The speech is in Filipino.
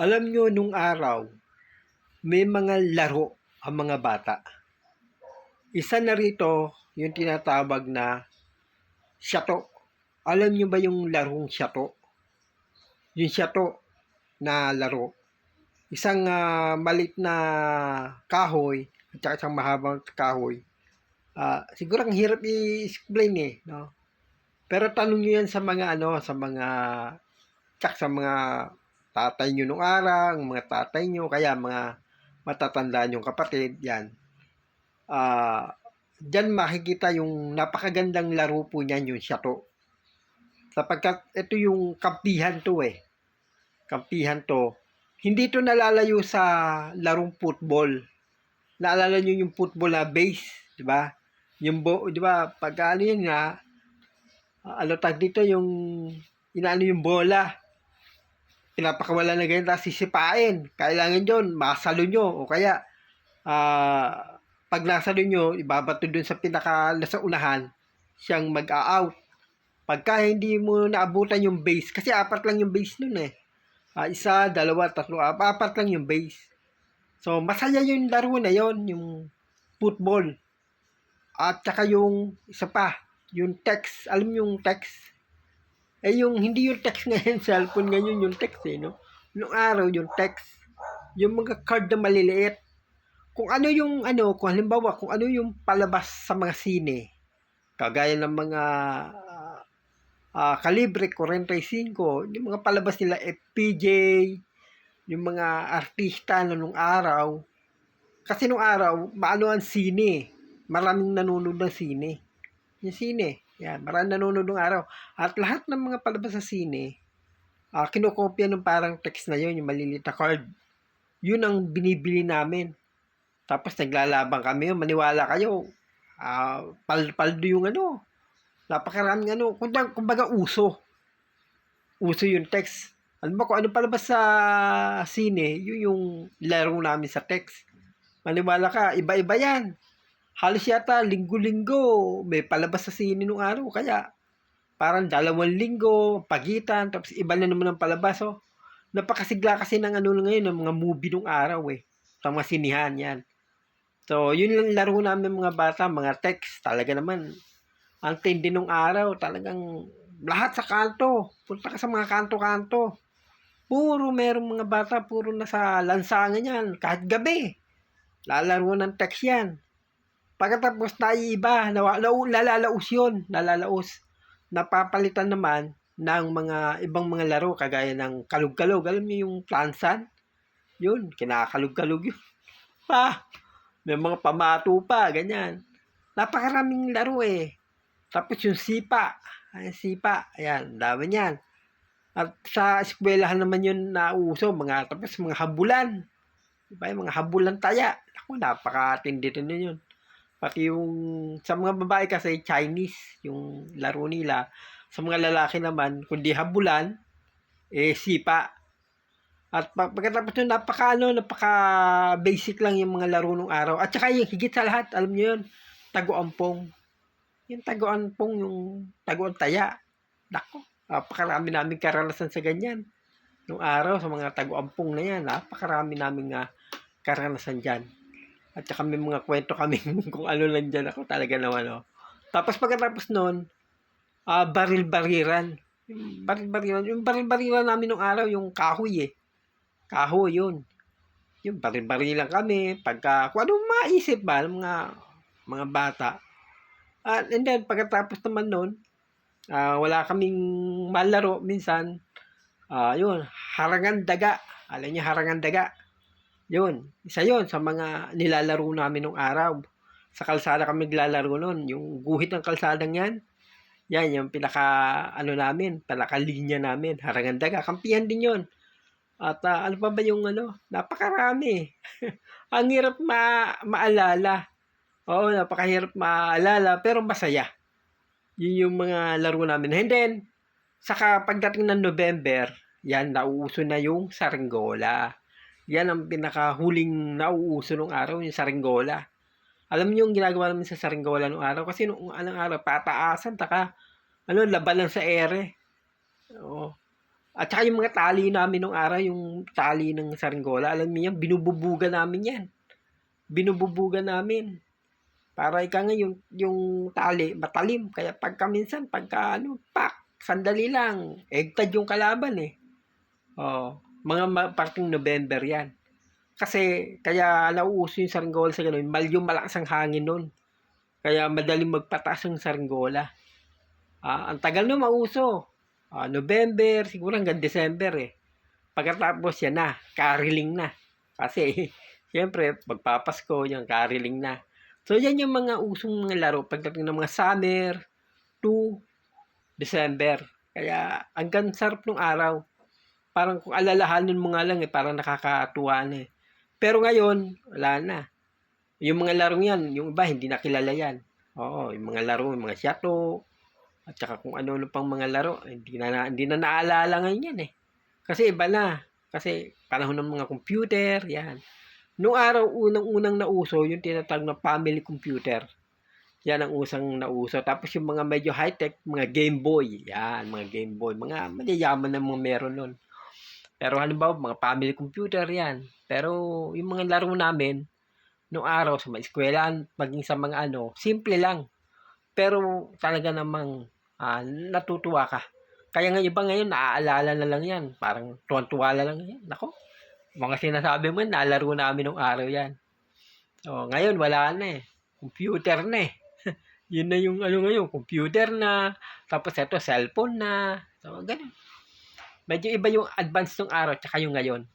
Alam nyo, nung araw, may mga laro ang mga bata. Isa na rito, yung tinatawag na shato. Alam nyo ba yung larong shato? Yung shato na laro. Isang ah, malit na kahoy at saka isang mahabang kahoy. Ah, siguro ang hirap i-explain eh, no? Pero tanong nyo yan sa mga ano, sa mga tsak sa mga tatay nyo nung araw, mga tatay nyo, kaya mga matatanda nyong kapatid, yan. Ah, diyan makikita yung napakagandang laro po niyan, yung shato. Sapagkat ito yung kampihan to eh. Kampihan to. Hindi to nalalayo sa larong football. Naalala nyo yung football na base, di ba? Yung bo, di ba? Pag ano yun nga, ah, ano tag dito yung inaano yung bola pinapakawala na ganyan tapos sisipain. Kailangan yun masalo nyo. O kaya ah pag nasalo nyo ibabato dun sa pinaka nasa unahan siyang mag-out pagka hindi mo naabutan yung base kasi apat lang yung base nun eh. Ah, isa, dalawa, tatlo, apat, apat lang yung base. So masaya yung laro na yon yung football. At saka yung isa pa yung text. Alam yung text eh yung hindi yung text ngayon cellphone ngayon yung text eh no? Nung araw yung text. Yung mga card na maliliit. Kung ano yung ano kung halimbawa kung ano yung palabas sa mga sine kagaya ng mga ah, kalibre 45 yung mga palabas nila FPJ yung mga artista na nung araw. Kasi nung araw maano ang sine? Maraming nanonood ng sine. Yung sine yan, maraming nanonood ng araw. At lahat ng mga palabas sa sine, ah kinokopya ng parang text na yun, yung maliliit na card. Yun ang binibili namin. Tapos naglalaban kami, maniwala kayo. Ah, pal-paldo yung ano. Napakaraming ano. Kumbaga, kumbaga uso. Uso yung text. Alam mo kung ano palabas sa sine, yun yung laro namin sa text. Maniwala ka, iba-iba yan halos yata linggo-linggo may palabas sa sine nung araw. Kaya parang dalawang linggo, pagitan, tapos iba na naman ang palabas. Oh. Napakasigla kasi ng ano ngayon, ng mga movie nung araw eh. Sa mga sinihan yan. So, yun lang laro namin mga bata, mga text. Talaga naman, ang tindi nung araw, talagang lahat sa kanto. Punta ka sa mga kanto-kanto. Puro merong mga bata, puro nasa lansangan yan. Kahit gabi. Lalaro ng text yan. Pagkatapos na iba, lalalaos yun, lalalaos. Napapalitan naman ng mga ibang mga laro kagaya ng kalug-kalug. Alam niyo yung plansan? Yun, kinakalug-kalug yun. Pa, may mga pamato pa, ganyan. Napakaraming laro eh. Tapos yung sipa, ay sipa, ayan, dami niyan. At sa eskwelahan naman yun nauso, mga, tapos mga habulan. Diba, yung mga habulan taya. Ako, napakatindi rin yun. Pati yung sa mga babae kasi Chinese yung laro nila. Sa mga lalaki naman, kundi habulan, eh sipa. At pag- pagkatapos nun, napaka ano, napaka basic lang yung mga laro nung araw. At saka yung higit sa lahat, alam niyo yun, tago-ampong. Yung tago-ampong, yung tago-antaya. Nako, napakarami namin karanasan sa ganyan. Nung araw, sa mga tago-ampong na yan, napakarami namin nga karanasan dyan. At saka may mga kwento kami kung ano lang dyan ako talaga naman. Oh. Tapos pagkatapos nun, ah baril-bariran. Yung baril-bariran. Yung baril-bariran namin nung araw, yung kahoy eh. Kahoy yun. Yung baril-barilan kami. Pagka, kung ano maisip ba ng mga, mga bata. At and then, pagkatapos naman nun, ah wala kaming malaro minsan. Ah yun, harangan daga. Alam niyo, harangan daga. Yun, isa yun sa mga nilalaro namin nung araw. Sa kalsada kami naglalaro nun. Yung guhit ng kalsadang yan, yan yung pinaka, ano namin, pinaka linya namin. Harangan daga, kampihan din yun. At ah, ano pa ba yung ano, napakarami. Ang hirap ma maalala. Oo, napakahirap maalala, pero masaya. Yun yung mga laro namin. And then, saka pagdating ng November, yan, nauuso na yung saringgola. Yan ang pinakahuling nauuso nung araw, yung saringgola. Alam niyo yung ginagawa namin sa saringgola nung araw? Kasi nung anong araw, pataasan, taka, ano, laban lang sa ere. Oo. At saka yung mga tali namin nung araw, yung tali ng saranggola, alam niyo yan, binububuga namin yan. Binububuga namin. Para ika nga yung, yung tali, matalim. Kaya pagka minsan, pagka ano, pak, sandali lang. Egtad yung kalaban eh. Oh, mga parting November yan. Kasi, kaya nauuso yung saranggola sa ganun. Mal yung malakas ang hangin nun. Kaya madaling magpataas ang saranggola. Ah, ang tagal na mauso. Ah, November, siguro hanggang December eh. Pagkatapos yan na, kariling na. Kasi, siyempre, magpapasko, yung kariling na. So, yan yung mga usong mga laro pagdating ng mga summer to December. Kaya, hanggang sarap nung araw. Parang kung alalahanin mo nga lang eh, parang nakakatuwa na eh. Pero ngayon, wala na. Yung mga larong yan, yung iba, hindi nakilala yan. Oo, yung mga laro, yung mga siyato, at saka kung ano-ano pang mga laro, hindi na, na- hindi na naalala ngayon yan eh. Kasi iba na. Kasi panahon ng mga computer, yan. Noong araw, unang-unang nauso, yung tinatawag na family computer. Yan ang usang nauso. Tapos yung mga medyo high-tech, mga Game Boy. Yan, mga Game Boy. Mga mayayaman na mga meron nun. Pero halimbawa, mga family computer yan. Pero yung mga laro namin, noong araw sa mga eskwelahan, maging sa mga ano, simple lang. Pero talaga namang ah, natutuwa ka. Kaya nga iba ngayon, naaalala na lang yan. Parang tuwan-tuwa na lang yan. Nako, mga sinasabi mo, nalaro namin nung araw yan. So, ngayon, wala na eh. Computer na eh. Yun na yung ano ngayon, computer na. Tapos ito, cellphone na. So, ganun. Medyo iba yung advance ng araw tsaka yung ngayon.